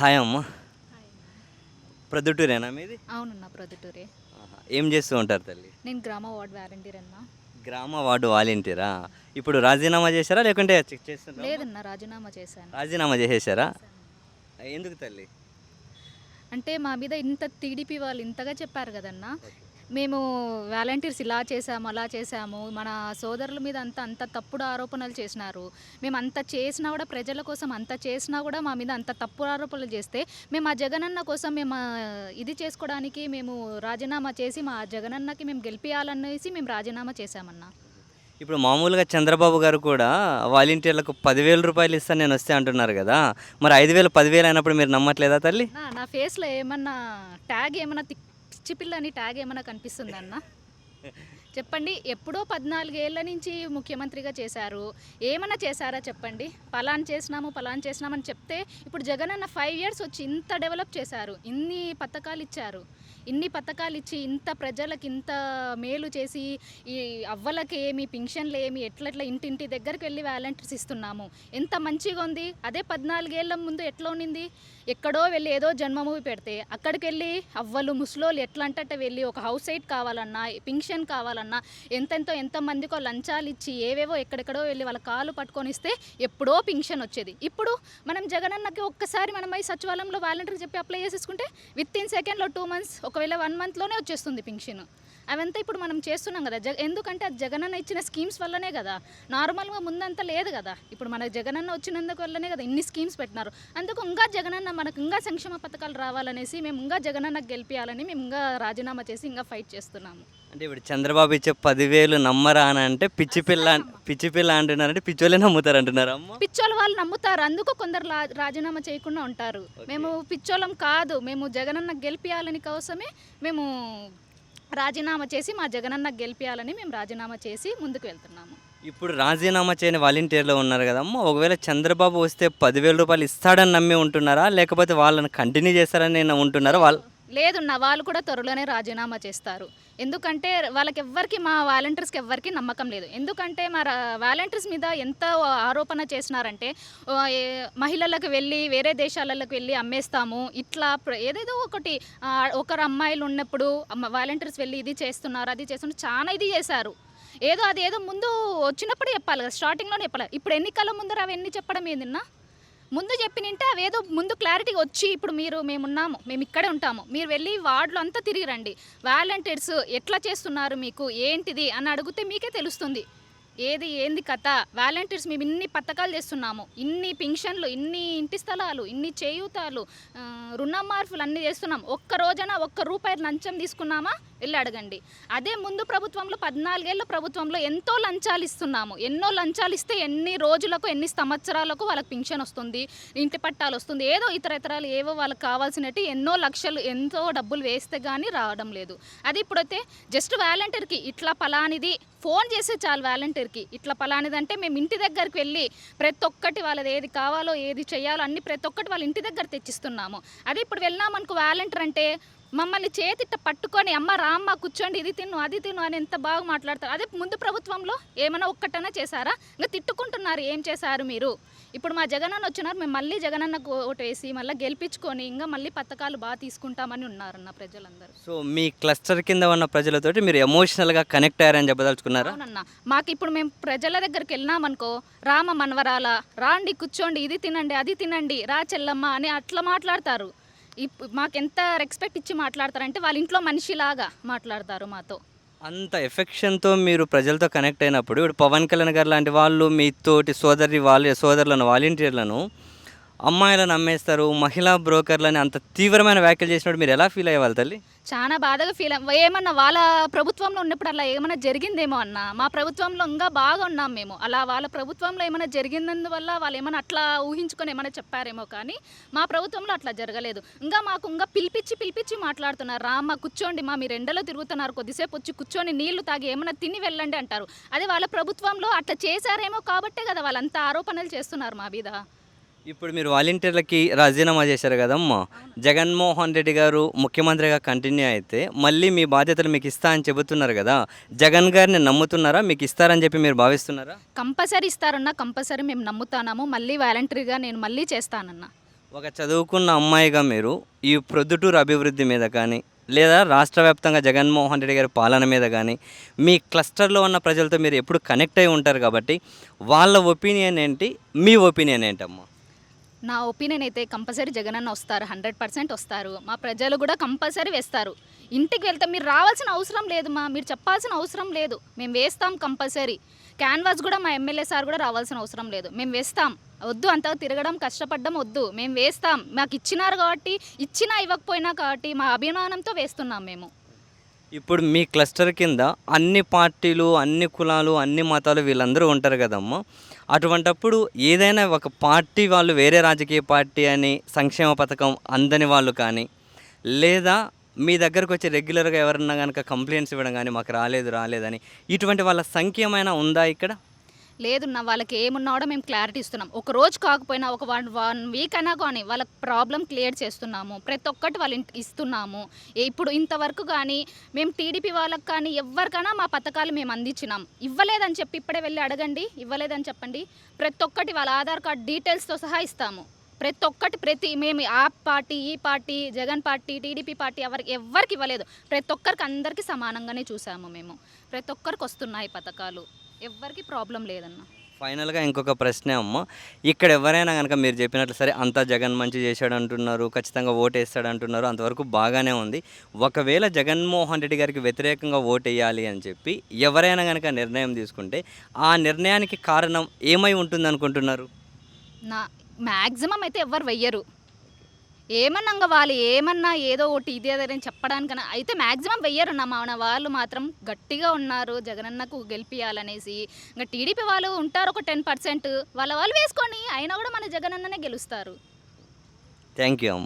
Hi అమ్మ. ప్రొద్దుటూరేనా మీది? అవునన్నా ప్రొద్దుటూరే. ఏం చేస్తూ ఉంటారు తల్లి? నేను గ్రామ వార్డ్ వాలంటీర్ అన్నా. గ్రామ వార్డు వాలంటీరా? ఇప్పుడు రాజీనామా చేశారా లేకుంటే చెక్ చేస్తున్నారా లేదన్నా రాజీనామా చేశాను. రాజీనామా చేసేసారా ఎందుకు తల్లి? అంటే మా మీద ఇంత టీడీపీ వాళ్ళు ఇంతగా చెప్పారు కదన్నా. మేము వాలంటీర్స్ ఇలా చేసాము అలా చేసాము మన సోదరుల మీద అంత అంత తప్పుడు ఆరోపణలు చేసినారు. మేము అంత చేసినా కూడా ప్రజల కోసం అంత చేసినా కూడా మా మీద అంత తప్పుడు ఆరోపణలు చేస్తే మేము ఆ జగనన్న కోసం మేము ఇది చేసుకోవడానికి మేము రాజీనామా చేసి మా జగనన్నకి మేము గెలిపించాలనేసి మేము రాజీనామా చేశామన్నా. ఇప్పుడు మామూలుగా చంద్రబాబు గారు కూడా వాలంటీర్లకు పదివేల రూపాయలు ఇస్తాను నేను వస్తే అంటున్నారు కదా మరి ఐదు వేలు పదివేలు అయినప్పుడు మీరు నమ్మట్లేదా తల్లి? నా ఫేస్లో ఏమన్నా ట్యాగ్ ఏమన్నా తి- పిచ్చి పిల్ల అని ట్యాగ్ ఏమైనా కనిపిస్తుందన్న? చెప్పండి ఎప్పుడో పద్నాలుగేళ్ళ నుంచి ముఖ్యమంత్రిగా చేశారు. ఏమన్నా చేశారా చెప్పండి? పలాన్ చేసినాము పలాన్ చేసినామని చెప్తే ఇప్పుడు జగన్ అన్న ఫైవ్ ఇయర్స్ వచ్చి ఇంత డెవలప్ చేశారు. ఇన్ని పథకాలు ఇచ్చారు. ఇన్ని పథకాలు ఇచ్చి ఇంత ప్రజలకు ఇంత మేలు చేసి ఈ అవ్వలకి ఏమి పింఛన్లు ఏమి ఎట్లెట్లా ఇంటింటి దగ్గరికి వెళ్ళి వాలంటీర్స్ ఇస్తున్నాము. ఎంత మంచిగా ఉంది? అదే పద్నాలుగేళ్ళ ముందు ఎట్లా ఉండింది? ఎక్కడో వెళ్ళి ఏదో జన్మభూమి పెడితే అక్కడికి వెళ్ళి అవ్వలు ముసలోళ్ళు ఎట్లా అంటే వెళ్ళి ఒక హౌస్ సైట్ కావాలన్నా పింఛన్ కావాలన్నా ఎంతెంతో ఎంతమందికో లంచాలు ఇచ్చి ఏవేవో ఎక్కడెక్కడో వెళ్ళి వాళ్ళ కాలు పట్టుకొని ఇస్తే ఎప్పుడో పింఛన్ వచ్చేది. ఇప్పుడు మనం జగనన్నకి ఒక్కసారి మనం అయి సచివాలయంలో వాలంటీర్ చెప్పి అప్లై చేసేసుకుంటే విత్ ఇన్ సెకండ్లో టూ మంత్స్ ఒకవేళ వన్ మంత్లోనే వచ్చేస్తుంది పింఛన్ అవంతా ఇప్పుడు మనం చేస్తున్నాం కదా జగ ఎందుకంటే అది జగనన్న ఇచ్చిన స్కీమ్స్ వల్లనే కదా నార్మల్గా ముందంతా లేదు కదా. ఇప్పుడు మన జగనన్న వచ్చినందుకు వల్లనే కదా ఇన్ని స్కీమ్స్ పెట్టినారు. అందుకు ఇంకా జగనన్న మనకు ఇంకా సంక్షేమ పథకాలు రావాలనేసి మేము ఇంకా జగనన్నకు గెలిపించాలని మేము ఇంకా రాజీనామా చేసి ఇంకా ఫైట్ చేస్తున్నాము. అంటే ఇప్పుడు చంద్రబాబు ఇచ్చే పదివేలు నమ్మరా అని అంటే పిచ్చి పిల్ల పిచ్చి పిల్ల అంటున్నారంటే పిచ్చోళ్ళే నమ్ముతారు అంటున్నారు. పిచ్చోళ్ళు వాళ్ళు నమ్ముతారు. అందుకు కొందరు రాజీనామా చేయకుండా ఉంటారు. మేము పిచ్చోళ్ళం కాదు. మేము జగనన్న గెలిపించాలని కోసమే మేము రాజీనామా చేసి మా జగనన్న గెలిపించాలని మేము రాజీనామా చేసి ముందుకు వెళ్తున్నాము. ఇప్పుడు రాజీనామా చేయని వాలంటీర్లు ఉన్నారు కదమ్మా ఒకవేళ చంద్రబాబు వస్తే పదివేల రూపాయలు ఇస్తాడని నమ్మి ఉంటున్నారా? లేకపోతే వాళ్ళని కంటిన్యూ చేస్తారని ఉంటున్నారా? వాళ్ళు లేదు నా వాళ్ళు కూడా త్వరలోనే రాజీనామా చేస్తారు. ఎందుకంటే వాళ్ళకి ఎవ్వరికి మా వాలంటీర్స్కి ఎవ్వరికి నమ్మకం లేదు. ఎందుకంటే మా వాలంటీర్స్ మీద ఎంత ఆరోపణ చేసినారంటే మహిళలకు వెళ్ళి వేరే దేశాలకు వెళ్ళి అమ్మేస్తాము. ఇట్లా ప్ర- ఏదేదో ఒకటి ఒకరు అమ్మాయిలు ఉన్నప్పుడు వాలంటీర్స్ వెళ్ళి ఇది చేస్తున్నారు అది చేస్తున్నారు చాలా ఇది చేశారు. ఏదో అది ఏదో ముందు వచ్చినప్పుడు చెప్పాలి కదా స్టార్టింగ్లోనే చెప్పాలి ఇప్పుడు ఎన్నికల ముందర అవన్నీ చెప్పడం ఏందిన్నా ముందు చెప్పినంటే అవేదో ముందు క్లారిటీగా వచ్చి ఇప్పుడు మీరు మేమున్నాము మేము ఇక్కడే ఉంటాము. మీరు వెళ్ళి వార్డులో అంతా తిరిగి రండి. వాలంటీర్స్ ఎట్లా చేస్తున్నారు మీకు? ఏంటిది? అని అడిగితే మీకే తెలుస్తుంది. ఏది ఏంది కథ? వాలంటీర్స్ మేము ఇన్ని పథకాలు చేస్తున్నాము. ఇన్ని పింఛన్లు ఇన్ని ఇంటి స్థలాలు ఇన్ని చేయూతాలు రుణ రుణమార్పులు అన్నీ చేస్తున్నాం. ఒక్క రోజున ఒక్క రూపాయి లంచం తీసుకున్నామా? వెళ్ళి అడగండి. అదే ముందు ప్రభుత్వంలో పద్నాలుగేళ్ళ ప్రభుత్వంలో ఎంతో లంచాలు ఇస్తున్నాము. ఎన్నో లంచాలు ఇస్తే ఎన్ని రోజులకు ఎన్ని సంవత్సరాలకు వాళ్ళకి పింఛన్ వస్తుంది ఇంటి పట్టాలు వస్తుంది ఏదో ఇతర ఇతరాలు ఏవో వాళ్ళకి కావాల్సినట్టు ఎన్నో లక్షలు ఎంతో డబ్బులు వేస్తే కానీ రావడం లేదు. అది ఇప్పుడైతే జస్ట్ వాలంటీర్కి ఇట్లా పలానిది ఫోన్ చేస్తే చాలు వాలంటీర్కి. ఇట్లా పలానిదంటే మేము ఇంటి దగ్గరికి వెళ్ళి ప్రతి ఒక్కటి వాళ్ళది ఏది కావాలో ఏది చేయాలో అన్ని ప్రతి ఒక్కటి వాళ్ళ ఇంటి దగ్గర తెచ్చిస్తున్నాము. అదే ఇప్పుడు వెళ్ళినామనుకో వాలంటీర్ అంటే మమ్మల్ని చేతిట్ట పట్టుకొని అమ్మ రామ్మ కూర్చోండి ఇది తిను అది తిను అని ఎంత బాగా మాట్లాడతారు. అదే ముందు ప్రభుత్వంలో ఏమైనా ఒక్కటన్నా చేశారా? ఇంకా తిట్టుకుంటున్నారు ఏం చేశారు మీరు? ఇప్పుడు మా జగనన్న వచ్చినారు మేము మళ్ళీ జగనన్నకు ఓటు వేసి మళ్ళీ గెలిపించుకొని ఇంకా మళ్ళీ పథకాలు బాగా తీసుకుంటామని ఉన్నారన్న ప్రజలందరూ. సో మీ క్లస్టర్ కింద ఉన్న ప్రజలతోటి మీరు ఎమోషనల్గా కనెక్ట్ అయ్యారని చెప్పదలుచుకున్నారా? అవునన్నా మాకు ఇప్పుడు మేము ప్రజల దగ్గరికి వెళ్ళినామనుకో రామ మనవరాల రాండి కూర్చోండి ఇది తినండి అది తినండి రా చెల్లమ్మ అని అట్లా మాట్లాడతారు. మాకెంత రెస్పెక్ట్ ఇచ్చి మాట్లాడతారంటే వాళ్ళ ఇంట్లో మనిషిలాగా మాట్లాడతారు మాతో. అంత ఎఫెక్షన్తో మీరు ప్రజలతో కనెక్ట్ అయినప్పుడు ఇప్పుడు పవన్ కళ్యాణ్ గారు లాంటి వాళ్ళు మీతోటి సోదరి వాళ్ళ సోదరులను వాలంటీర్లను అమ్మాయిలను అమ్మేస్తారు మహిళా బ్రోకర్లని అంత తీవ్రమైన వ్యాఖ్యలు చేసినప్పుడు మీరు ఎలా ఫీల్ అయ్యేవాళ్ళు తల్లి? చాలా బాధగా ఫీల్ ఏమన్నా వాళ్ళ ప్రభుత్వంలో ఉన్నప్పుడు అలా ఏమైనా జరిగిందేమో అన్న? మా ప్రభుత్వంలో ఇంకా బాగా ఉన్నాం మేము. అలా వాళ్ళ ప్రభుత్వంలో ఏమైనా జరిగిందందువల్ల వాళ్ళు ఏమైనా అట్లా ఊహించుకొని ఏమైనా చెప్పారేమో కానీ మా ప్రభుత్వంలో అట్లా జరగలేదు. ఇంకా మాకు ఇంకా పిలిపించి పిలిపించి మాట్లాడుతున్నారు. రామ్మ కూర్చోండి మా మీరు ఎండలో తిరుగుతున్నారు. కొద్దిసేపు వచ్చి కూర్చొని నీళ్ళు తాగి ఏమైనా తిని వెళ్ళండి అంటారు. అదే వాళ్ళ ప్రభుత్వంలో అట్లా చేశారేమో కాబట్టే కదా వాళ్ళంత ఆరోపణలు చేస్తున్నారు మా మీద. ఇప్పుడు మీరు వాలంటీర్లకి రాజీనామా చేశారు కదమ్మా. జగన్మోహన్ రెడ్డి గారు ముఖ్యమంత్రిగా కంటిన్యూ అయితే మళ్ళీ మీ బాధ్యతలు మీకు ఇస్తా అని చెబుతున్నారు కదా. జగన్ గారిని నమ్ముతున్నారా? మీకు ఇస్తారని చెప్పి మీరు భావిస్తున్నారా? కంపల్సరీ ఇస్తారన్నా కంపల్సరీ మేము నమ్ముతాము మళ్ళీ వాలంటరీగా నేను మళ్ళీ చేస్తానన్నా. ఒక చదువుకున్న అమ్మాయిగా మీరు ఈ ప్రొద్దుటూరు అభివృద్ధి మీద కానీ లేదా రాష్ట్ర వ్యాప్తంగా జగన్మోహన్ రెడ్డి గారి పాలన మీద కానీ మీ క్లస్టర్లో ఉన్న ప్రజలతో మీరు ఎప్పుడు కనెక్ట్ అయి ఉంటారు కాబట్టి వాళ్ళ ఒపీనియన్ ఏంటి? మీ ఒపీనియన్ ఏంటమ్మా? నా ఒపీనియన్ అయితే కంపల్సరీ జగన్ అన్న వస్తారు హండ్రెడ్ పర్సెంట్ వస్తారు. మా ప్రజలు కూడా కంపల్సరీ వేస్తారు. ఇంటికి వెళ్తే మీరు రావాల్సిన అవసరం లేదు మా మీరు చెప్పాల్సిన అవసరం లేదు. మేము వేస్తాం కంపల్సరీ. క్యాన్వాస్ కూడా మా ఎమ్మెల్యే సార్ కూడా రావాల్సిన అవసరం లేదు. మేము వేస్తాం. వద్దు అంత తిరగడం కష్టపడడం వద్దు. మేము వేస్తాం. మాకు ఇచ్చినారు కాబట్టి ఇచ్చినా ఇవ్వకపోయినా కాబట్టి మా అభిమానంతో వేస్తున్నాం మేము. ఇప్పుడు మీ క్లస్టర్ కింద అన్ని పార్టీలు అన్ని కులాలు అన్ని మతాలు వీళ్ళందరూ ఉంటారు కదమ్మా. అటువంటప్పుడు ఏదైనా ఒక పార్టీ వాళ్ళు వేరే రాజకీయ పార్టీ అని సంక్షేమ పథకం అందని వాళ్ళు కానీ లేదా మీ దగ్గరకు వచ్చి రెగ్యులర్గా ఎవరన్నా కనుక కంప్లైంట్స్ ఇవ్వడం కానీ మాకు రాలేదు రాలేదని ఇటువంటి వాళ్ళ సంఖ్య ఏమైనా ఉందా ఇక్కడ? లేదున్నా వాళ్ళకి ఏమున్నా కూడా మేము క్లారిటీ ఇస్తున్నాం. ఒక రోజు కాకపోయినా ఒక వన్ వన్ వీక్ అయినా కానీ వాళ్ళ ప్రాబ్లం క్లియర్ చేస్తున్నాము. ప్రతి ఒక్కటి వాళ్ళు ఇస్తున్నాము. ఇప్పుడు ఇంతవరకు కానీ మేము టీడీపీ వాళ్ళకి కానీ ఎవరికైనా మా పథకాలు మేము అందించినాం. ఇవ్వలేదని చెప్పి ఇప్పుడే వెళ్ళి అడగండి. ఇవ్వలేదని చెప్పండి. ప్రతి ఒక్కటి వాళ్ళ ఆధార్ కార్డ్ డీటెయిల్స్తో సహా ఇస్తాము. ప్రతి ఒక్కటి ప్రతి మేము ఆ పార్టీ ఈ party Jagan party TDP party ఎవరికి ఎవరికి ఇవ్వలేదు. ప్రతి ఒక్కరికి అందరికీ సమానంగానే చూసాము మేము. ప్రతి ఒక్కరికి వస్తున్నాయి పథకాలు. ఎవ్వరికి ప్రాబ్లం లేదన్న. ఫైనల్గా ఇంకొక ప్రశ్నే అమ్మ. ఇక్కడ ఎవరైనా కనుక మీరు చెప్పినట్లు సరే అంతా జగన్ మంచి చేశాడు అంటున్నారు ఖచ్చితంగా ఓటు వేస్తాడు అంటున్నారు అంతవరకు బాగానే ఉంది. ఒకవేళ జగన్మోహన్ రెడ్డి గారికి వ్యతిరేకంగా ఓటు వేయాలి అని చెప్పి ఎవరైనా కనుక నిర్ణయం తీసుకుంటే ఆ నిర్ణయానికి కారణం ఏమై ఉంటుంది అనుకుంటున్నారు నా మ్యాక్సిమం అయితే ఎవ్వరు వెయ్యరు. ఏమన్నా వాళ్ళు ఏమన్నా ఏదో ఒకటి ఇది అదని చెప్పడానికన్నా అయితే మ్యాక్సిమం వెయ్యరు నా మన వాళ్ళు మాత్రం గట్టిగా ఉన్నారు జగనన్నకు గెలిపియాలనేసి. ఇంకా టీడీపీ వాళ్ళు ఉంటారు ఒక టెన్ పర్సెంట్. వాళ్ళ వాళ్ళు వేసుకొని అయినా కూడా మన జగనన్ననే గెలుస్తారు. Thank you